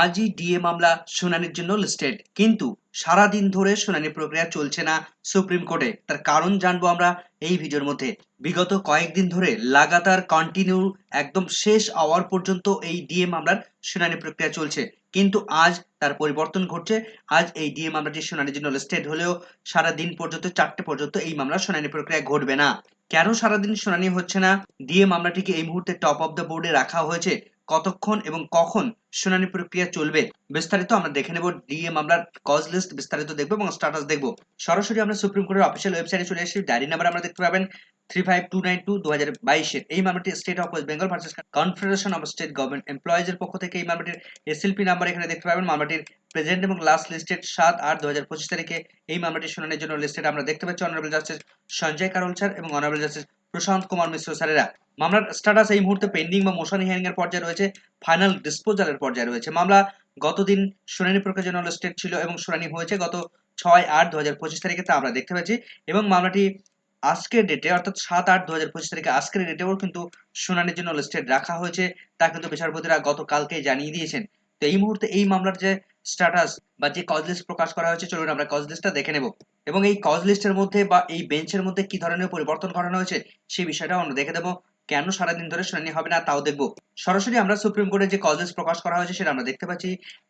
আজই ডিএ মামলা শুনানির জন্য লিস্টেড কিন্তু সারাদিন ধরে শুনানি প্রক্রিয়া চলছে না সুপ্রিম কোর্টে। তার কারণ জানব আমরা এই ভিডিওর মধ্যে। বিগত কয়েকদিন ধরে লাগাতার কন্টিনিউ একদম শেষ আওয়ার পর্যন্ত এই ডিএ মামলার শুনানি প্রক্রিয়া চলছে। কিন্তু আজ তার পরিবর্তন ঘটছে। আজ এই ডিএ মামলাটি শুনানির জন্য লিস্টেড হলেও সারা দিন পর্যন্ত, চারটে পর্যন্ত এই মামলার শুনানি প্রক্রিয়া ঘটবে না। কেন সারাদিন শুনানি হচ্ছে না? ডিএ মামলাটিকে এই মুহূর্তে টপ অফ দ্য বোর্ডে রাখা হয়েছে। কতক্ষণ এবং কখন শুনানি প্রক্রিয়া চলবে, বিস্তারিত আমরা দেখে নেব। ডিএ মামলার কজ লিস্ট বিস্তারিত দেখব এবং স্ট্যাটাস দেখব। সরাসরি আমরা সুপ্রিম কোর্টের অফিসিয়াল ওয়েবসাইটে চলে এসেছি। ডায়েরি নাম্বার আমরা দেখতে পাবেন three five two nine two দু হাজার বাইশের এই মামলাটি state of West Bengal versus confederation of state government এমপ্লয়িজের পক্ষ থেকে এই মামলাটির এসএলপি নাম্বার এখানে দেখতে পাবেন। মামলাটির প্রেজেন্ট এবং লাস্ট লিস্টেড সাত আট দু হাজার পঁচিশ তারিখে এই মামলাটি শুনানির জন্য লিস্টেড আমরা দেখতে পাচ্ছি honourable justice Sanjay Karol sir এবং অনারেবল জাস্টিস প্রশান্ত কুমার মিশ্র স্যারেরা। মামলার স্ট্যাটাস এই মুহূর্তে পেন্ডিং বা মোশন হিয়ারিং এর পর্যায়ে রয়েছে ফাইনাল ডিসপোজালের পর্যায়ে রয়েছে। মামলা গতদিন শুনানি প্রক্রিয়া জন্য লিস্টেড ছিল এবং শুনানি হয়েছে গত ছয় আট দু হাজার পঁচিশ তারিখে, তা আমরা দেখতে পাচ্ছি এবং মামলাটি আজকের ডেটে অর্থাৎ সাত আট দু হাজার পঁচিশ তারিখে আজকের ডেটেও কিন্তু শুনানির জন্য লিস্টেড রাখা হয়েছে। তা কিন্তু বিচারপতিরা গতকালকে জানিয়ে দিয়েছেন। তো এই মুহূর্তে এই মামলার যে স্ট্যাটাস বা যে কজ লিস্ট প্রকাশ করা হয়েছে, চলুন আমরা কজ লিস্টটা দেখে নেব। এবং এই কজ লিস্টের মধ্যে বা এই বেঞ্চের মধ্যে কি ধরনের পরিবর্তন করানো হয়েছে, সেই বিষয়টাও আমরা দেখে দেবো। কেন সারাদিন ধরে শুনানি হবে না, তাও দেখব। সরাসরি আমরা সুপ্রিম কোর্টে যে কজ লিস্ট প্রকাশ করা হয়েছে, সেটা আমরা দেখতে পাচ্ছি।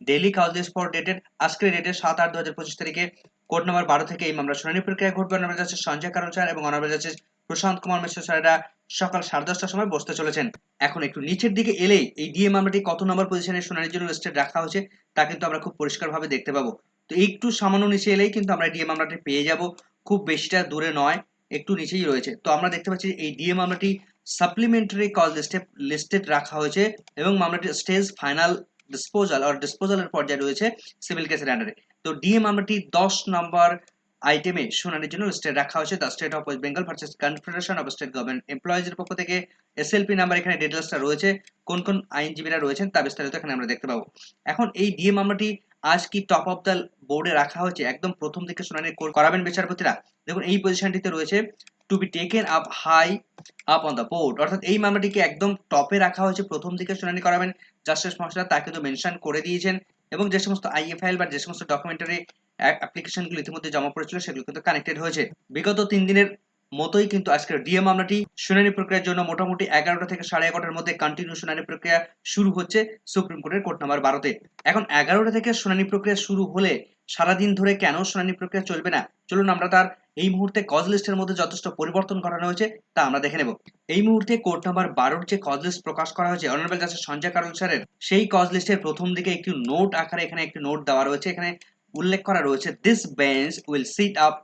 ডেলি লিস্ট ফর ডেটেড আজকের ডেটে সাত আট দু হাজার পঁচিশ তারিখে কোর্ট নম্বর বারো থেকে এই মামলা শুনানি প্রক্রিয়া ঘটবে। অনারেবল জাস্টিস সঞ্জয় কারণ স্যার এবং অনারেবল জাস্টিস প্রশান্ত কুমার মিশ্র স্যারেরা সকাল সাড়ে দশটার সময় বসতে চলেছেন। এখন একটু নিচের দিকে এলেই এই ডিএ মামলাটি কত নম্বর পজিশনে শুনানির জন্য লিস্টেড রাখা হয়েছে, তা কিন্তু আমরা খুব পরিষ্কারভাবে দেখতে পাবো। তো একটু সামান্য নিচে এলেই কিন্তু আমরা ডিএ মামলাটি পেয়ে যাব, খুব বেশিটা দূরে নয়, একটু নিচেই রয়েছে। তো আমরা দেখতে পাচ্ছি এই ডিএ মামলাটি সাপ্লিমেন্টারি কজ লিস্টে লিস্টেড রাখা হয়েছে এবং মামলাটি স্টেজ ফাইনাল ডিসপোজাল আর ডিসপোজালের পর্যায়ে রয়েছে সিভিল কেসের আন্ডারে তো ডিএ মামলাটি দশ নম্বর আইটেমে শুনানির জন্য স্টেট রাখা হয়েছে। The state of West Bengal versus confederation of state government এমপ্লয়িজের পক্ষ থেকে এসএলপি নাম্বার এখানে ডিটেলসটা রয়েছে। কোন কোন আইনজীবীরা রয়েছেন তা বিস্তারিত এখানে আমরা দেখতে পাবো। এখন এই ডিএ মামলাটি আজ কি টপ অফ দ্য বোর্ডে রাখা হয়েছে? একদম প্রথম থেকে শুনানি করাবেন বিচারপতিরা। দেখুন, এই পজিশনটিতে রয়েছে to be taken up high up on the board অর্থাৎ এই মামলাটিকে একদম টপে রাখা হয়েছে। প্রথম দিকে শুনানি করাবেন। জাস্টিস মহাশয়রা তা কিন্তু মেনশন করে দিয়েছেন। এবং যে সমস্ত আইএ ফাইল বা যে সমস্ত ডকুমেন্টারি অ্যাপ্লিকেশনগুলো ইতিমধ্যে জমা পড়েছিল, সেগুলো কিন্তু কানেক্টেড হয়েছে। বিগত তিন দিনের মতোই কিন্তু আজকের ডিএ মামলাটি শুনানি প্রক্রিয়ার জন্য মোটামুটি এগারোটা থেকে সাড়ে এগারোটার মধ্যে কন্টিনিউ শুনানি প্রক্রিয়া শুরু হচ্ছে সুপ্রিম কোর্টের কোর্ট নাম্বার বারোতে। এখন এগারোটা থেকে শুনানি প্রক্রিয়া শুরু হলে সারাদিন ধরে কেন শুনানি প্রক্রিয়া চলবে না? চলুন আমরা তার এই মুহূর্তে কজ লিস্টের মধ্যে যথেষ্ট পরিবর্তন করানো হয়েছে, তা আমরা দেখে নেব। এই মুহূর্তে কোর্ট নাম্বার বারোর যে কজ লিস্ট প্রকাশ করা হয়েছে অনারেবল জাস্টিস সঞ্জয় কারণ স্যারের, সেই কজ লিস্টের প্রথম দিকে একটি নোট আকারে এখানে একটি নোট দেওয়া রয়েছে। এখানে উল্লেখ করা রয়েছে this bench will sit up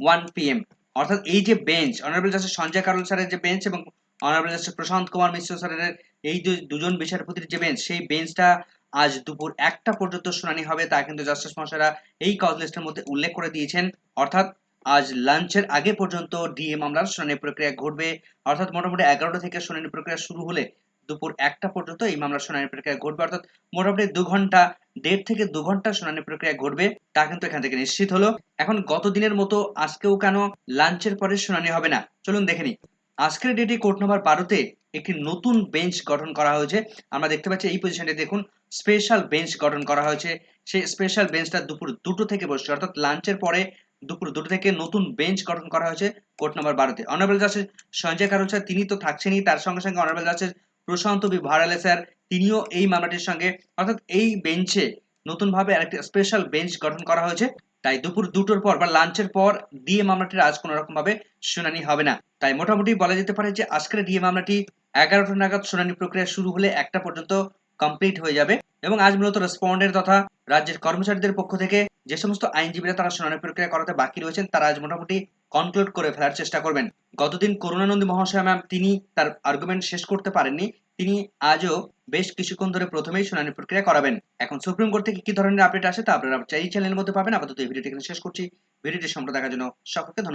one PM অর্থাৎ এই যে বেঞ্চ অনারেবল জাস্টিস সঞ্জয় কারণ স্যারের যে বেঞ্চ এবং অনারেবল জাস্টিস প্রশান্ত কুমার মিশ্র স্যারের এই দুজন বিচারপতির যে বেঞ্চ সেই বেঞ্চটা আজ দুপুর একটা পর্যন্ত শুনানি হবে, তা কিন্তু জাস্টিস মহাশয়রা এই কজ লিস্টের মধ্যে উল্লেখ করে দিয়েছেন। অর্থাৎ আজ লাঞ্চের আগে পর্যন্ত ডিএ মামলার শুনানি প্রক্রিয়া ঘটবে। অর্থাৎ মোটামুটি এগারোটা থেকে শুনানি প্রক্রিয়া শুরু হলে দুপুর একটা পর্যন্ত এই মামলার শুনানি প্রক্রিয়া ঘটবে। অর্থাৎ মোটামুটি দু ঘণ্টা, দেড় থেকে দু ঘণ্টা শুনানি প্রক্রিয়া ঘটবে, তা কিন্তু এখান থেকে নিশ্চিত হলো। এখন গত দিনের মতো আজকেও কেন লাঞ্চের পরে শুনানি হবে না? চলুন দেখে নিই। আজকের ডেটে কোর্ট নম্বর বারোতে একটি নতুন বেঞ্চ গঠন করা হয়েছে। আমরা দেখতে পাচ্ছি এই পজিশনটি দেখুন স্পেশাল বেঞ্চ গঠন করা হয়েছে। সেই স্পেশাল বেঞ্চটা দুপুর দুটো থেকে বসছে, অর্থাৎ লাঞ্চের পরে দুপুর দুটো থেকে নতুন বেঞ্চ গঠন করা হয়েছে কোর্ট নম্বর বারোতে। অনারেবল জাস্টিস সঞ্জয় কারণ তিনি তো থাকছেনই, তার সঙ্গে সঙ্গে honourable justice Prashant B Varale sir, তিনিও এই মামলাটির সঙ্গে, অর্থাৎ এই বেঞ্চে নতুনভাবে আরেকটি স্পেশাল বেঞ্চ গঠন করা হয়েছে। তাই দুপুর দুটোর পর বা লাঞ্চের পর ডিএ মামলাটির আজ কোনো রকম ভাবে শুনানি হবে না। তাই মোটামুটি বলা যেতে পারে যে আজকের ডিএ মামলাটি এগারোটা নাগাদ শুনানি প্রক্রিয়া শুরু হলে একটা পর্যন্ত কমপ্লিট হয়ে যাবে এবং আজ মূলত রেসপন্ডের তথা রাজ্যের কর্মচারীদের পক্ষ থেকে যে সমস্ত আইনজীবীরা তারা শুনানি প্রক্রিয়া করাতে বাকি রয়েছেন, তারা আজ মোটামুটি কনক্লুড করে ফেলার চেষ্টা করবেন। গতদিন করুণানন্দী মহাশয় ম্যাম তিনি তার আর্গুমেন্ট শেষ করতে পারেননি। তিনি আজও বেশ কিছুক্ষণ ধরে প্রথমেই শুনানি প্রক্রিয়া করাবেন। এখন সুপ্রিম কোর্ট থেকে কি ধরনের আপডেট আসে তা আপনারা এই চ্যানেলের মধ্যে পাবেন। আপাতত এই ভিডিওটি এখানে শেষ করছি। ভিডিওটি সম্পর্কে দেখার জন্য সকলকে ধন্যবাদ।